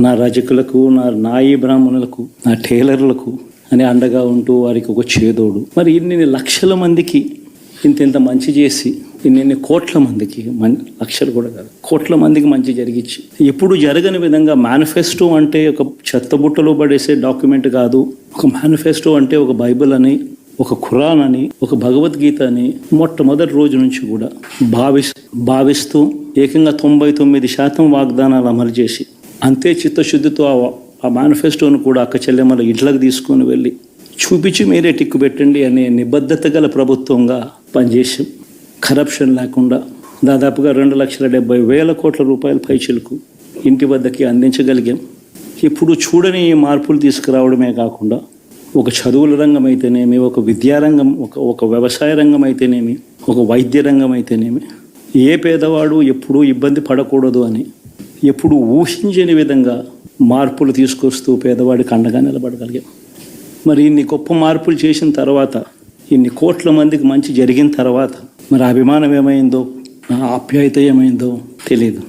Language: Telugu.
నా రజకులకు నా నాయి బ్రాహ్మణులకు నా టైలర్లకు అని అండగా ఉంటూ వారికి ఒక చేదోడు. మరి ఇన్ని లక్షల మందికి ఇంత ఇంత మంచి చేసి ఇన్ని కోట్ల మందికి మన్ లక్షలు కూడా కాదు కోట్ల మందికి మంచి జరిగించి ఎప్పుడు జరగని విధంగా మేనిఫెస్టో అంటే ఒక చెత్తబుట్టలో పడేసే డాక్యుమెంట్ కాదు. ఒక మేనిఫెస్టో అంటే ఒక బైబిల్ అని ఒక ఖురాన్ అని ఒక భగవద్గీత అని మొట్టమొదటి రోజు నుంచి కూడా భావిస్ భావిస్తూ ఏకంగా తొంభై తొమ్మిది శాతం వాగ్దానాలు అమలు చేసి అంతే చిత్తశుద్ధితో ఆ ఆ మేనిఫెస్టోను కూడా అక్క చెల్లెమ్మల ఇంట్లోకి తీసుకొని వెళ్ళి చూపించి మీరే టిక్కు పెట్టండి అనే నిబద్ధత గల ప్రభుత్వంగా పనిచేసాం కరప్షన్ లేకుండా దాదాపుగా రెండు లక్షల డెబ్బై వేల కోట్ల రూపాయల పైచిలకు ఇంటి వద్దకి అందించగలిగాం. ఇప్పుడు చూడని మార్పులు తీసుకురావడమే కాకుండా ఒక చదువుల రంగం అయితేనేమి ఒక విద్యారంగం ఒక ఒక వ్యవసాయ రంగం అయితేనేమి ఒక వైద్య రంగం అయితేనేమి ఏ పేదవాడు ఎప్పుడూ ఇబ్బంది పడకూడదు అని ఎప్పుడు ఊహించని విధంగా మార్పులు తీసుకొస్తూ పేదవాడికి అండగా నిలబడగలిగాం. మరి ఇన్ని గొప్ప మార్పులు చేసిన తర్వాత ఇన్ని కోట్ల మందికి మంచి జరిగిన తర్వాత మరి అభిమానం ఏమైందో ఆ ఆప్యాయత ఏమైందో తెలియదు